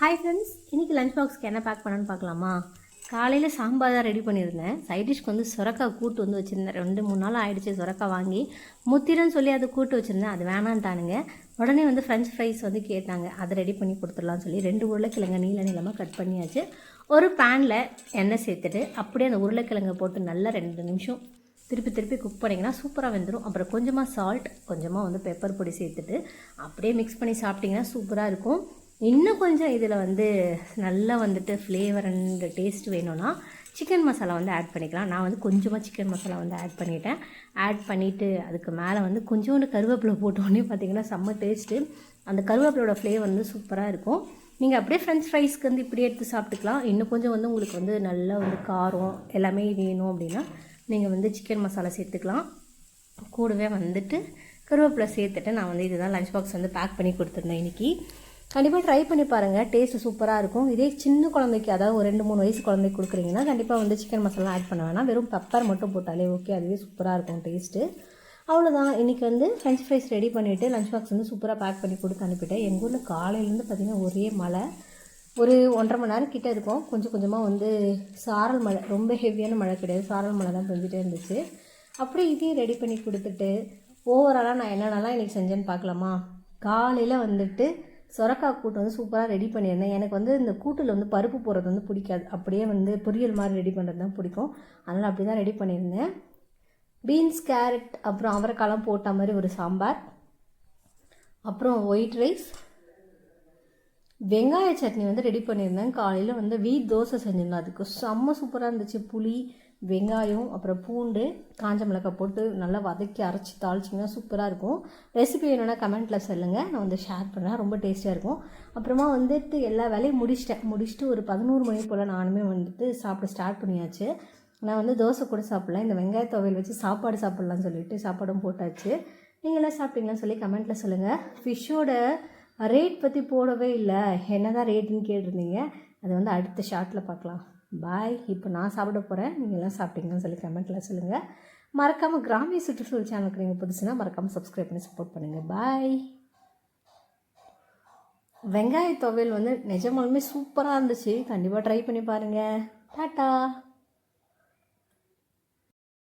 Hi friends இன்றைக்கி lunch பாக்ஸ்க்கு என்ன பேக் பண்ணணும்னு பார்க்கலாமா? காலையில் சாம்பார் தான் ரெடி பண்ணியிருந்தேன். சைட் டிஷ்க்கு வந்து சுரக்காய் கூட்டு வந்து வச்சுருந்தேன். ரெண்டு மூணு நாள் ஆகிடுச்சு சுரக்காய் வாங்கி. முத்திரன்னு சொல்லி அதை கூட்டு வச்சுருந்தேன். அது வேணான்ட்டானுங்க. உடனே வந்து ஃப்ரெஞ்ச் ஃப்ரைஸ் வந்து கேட்டாங்க. அதை ரெடி பண்ணி கொடுத்துடலாம்னு சொல்லி ரெண்டு உருளைக்கிழங்கு நீள நீளமாக கட் பண்ணியாச்சு. ஒரு பேனில் எண்ணெய் சேர்த்துட்டு அப்படியே அந்த உருளைக்கிழங்கை போட்டு நல்லா ரெண்டு நிமிஷம் திருப்பி திருப்பி குக் பண்ணிங்கன்னா சூப்பராக வெந்துடும் அப்புறம் கொஞ்சமாக சால்ட் கொஞ்சமாக வந்து பெப்பர் பொடி சேர்த்துட்டு அப்படியே மிக்ஸ் பண்ணி சாப்பிட்டிங்கன்னா சூப்பராக இருக்கும். இன்னும் கொஞ்சம் இதில் வந்து நல்லா வந்துட்டு ஃப்ளேவர் அண்ட் டேஸ்ட் வேணும்னா சிக்கன் மசாலா வந்து ஆட் பண்ணிக்கலாம். நான் வந்து கொஞ்சமாக சிக்கன் மசாலா வந்து ஆட் பண்ணிட்டேன். ஆட் பண்ணிவிட்டு அதுக்கு மேலே வந்து கொஞ்சோண்டு கருவேப்பிலை போட்டோடனே பார்த்திங்கன்னா செம்ம டேஸ்ட்டு அந்த கருவேப்பிலோட ஃப்ளேவர் வந்து சூப்பராக இருக்கும். நீங்கள் அப்படியே ஃப்ரெஞ்ச் ஃப்ரைஸ்க்கு வந்து இப்படியே எடுத்து சாப்பிட்டுக்கலாம். இன்னும் கொஞ்சம் வந்து உங்களுக்கு வந்து நல்லா வந்து காரம் எல்லாமே வேணும் அப்படின்னா நீங்கள் வந்து சிக்கன் மசாலா சேர்த்துக்கலாம். கூடவே வந்துட்டு கருவேப்பிலை சேர்த்துட்டு நான் வந்து இதுதான் லஞ்ச் பாக்ஸ் வந்து பேக் பண்ணி கொடுத்துருந்தேன் இன்றைக்கி கண்டிப்பாக ட்ரை பண்ணி பாருங்கள் டேஸ்ட்டு சூப்பராக இருக்கும். இதே சின்ன குழந்தைக்கு அதாவது ஒரு ரெண்டு மூணு வயசு குழந்தைக்கு கொடுக்குறீங்கன்னா கண்டிப்பாக வந்து சிக்கன் மசாலா ஆட் பண்ண வேணாம். வெறும் பெப்பர் மட்டும் போட்டாலே ஓகே அதுவே சூப்பராக இருக்கும் டேஸ்ட்டு அவ்வளோதான் இன்றைக்கி வந்து ஃப்ரெஞ்ச் ஃப்ரைஸ் ரெடி பண்ணிவிட்டு லஞ்ச் பாக்ஸ் வந்து சூப்பராக பேக் பண்ணி கொடுத்து அனுப்பிட்டேன். எங்கள் ஊரில் காலையிலேருந்து பார்த்திங்கன்னா ஒரே மழை. ஒரு ஒன்றரை மணி நேரம் கிட்டே இருக்கும். கொஞ்சம் கொஞ்சமாக வந்து சாரல் மழை. ரொம்ப ஹெவியான மழை கிடையாது. சாரல் மழை தான் பெஞ்சிட்டே இருந்துச்சு. அப்படியே இதையும் ரெடி பண்ணி கொடுத்துட்டு ஓவராலாக நான் என்னென்னலாம் இன்றைக்கி செஞ்சேன்னு பார்க்கலாமா? காலையில் வந்துட்டு சொரக்காய் கூட்டு வந்து சூப்பராக ரெடி பண்ணியிருந்தேன். எனக்கு வந்து இந்த கூட்டில் வந்து பருப்பு போடுறது வந்து பிடிக்காது. அப்படியே வந்து பொரியல் மாதிரி ரெடி பண்ணுறது தான் பிடிக்கும். அதனால் அப்படி தான் ரெடி பண்ணியிருந்தேன். பீன்ஸ் கேரட் அப்புறம் அவரைக்காலாம் போட்ட மாதிரி ஒரு சாம்பார். அப்புறம் ஒயிட் ரைஸ் வெங்காய சட்னி வந்து ரெடி பண்ணியிருந்தேன். காலையில் வந்து வீட் தோசை செஞ்சிருந்தேன். அதுக்கு செம்ம சூப்பராக இருந்துச்சு. புளி வெங்காயம் அப்புறம் பூண்டு காஞ்ச மிளகாய் போட்டு நல்லா வதக்கி அரைச்சி தாளிச்சிங்கன்னா சூப்பராக இருக்கும். ரெசிபி வேணும்னா கமெண்ட்டில் சொல்லுங்கள் நான் வந்து ஷேர் பண்ணுறேன் ரொம்ப டேஸ்ட்டாக இருக்கும். அப்புறமா வந்துட்டு எல்லா வேலையும் முடிச்சிட்டேன். முடிச்சுட்டு ஒரு பதினோரு மணி போல் நானுமே வந்துட்டு சாப்பிட ஸ்டார்ட் பண்ணியாச்சு. நான் வந்து தோசை கூட சாப்பிட்லாம் இந்த வெங்காய துவையல் வச்சு சாப்பாடு சாப்பிட்லான்னு சொல்லிட்டு சாப்பாடும் போட்டாச்சு. நீங்களாம் சாப்பிட்டீங்களான்னு சொல்லி கமெண்ட்டில் சொல்லுங்கள் ஃபிஷ்ஷோட ரேட் பற்றி போடவே இல்லை. என்ன தான் ரேட்டுன்னு கேட்டிருந்தீங்க? அது வந்து அடுத்த ஷார்ட்டில் பார்க்கலாம். பாய் இப்போ நான் சாப்பிட போகிறேன் நீங்கள்லாம் சாப்பிட்டீங்கன்னு சொல்லி கமெண்ட்டில் சொல்லுங்கள் மறக்காமல் கிராமிய சுற்றுச்சூழல் சேனலுக்கு நீங்கள் புதுசுனா மறக்காமல் சப்ஸ்கிரைப் பண்ணி சப்போர்ட் பண்ணுங்கள் பாய் வெங்காய துவையல் வந்து நிஜமாலுமே சூப்பராக இருந்துச்சு. கண்டிப்பாக ட்ரை பண்ணி பாருங்கள் டாட்டா.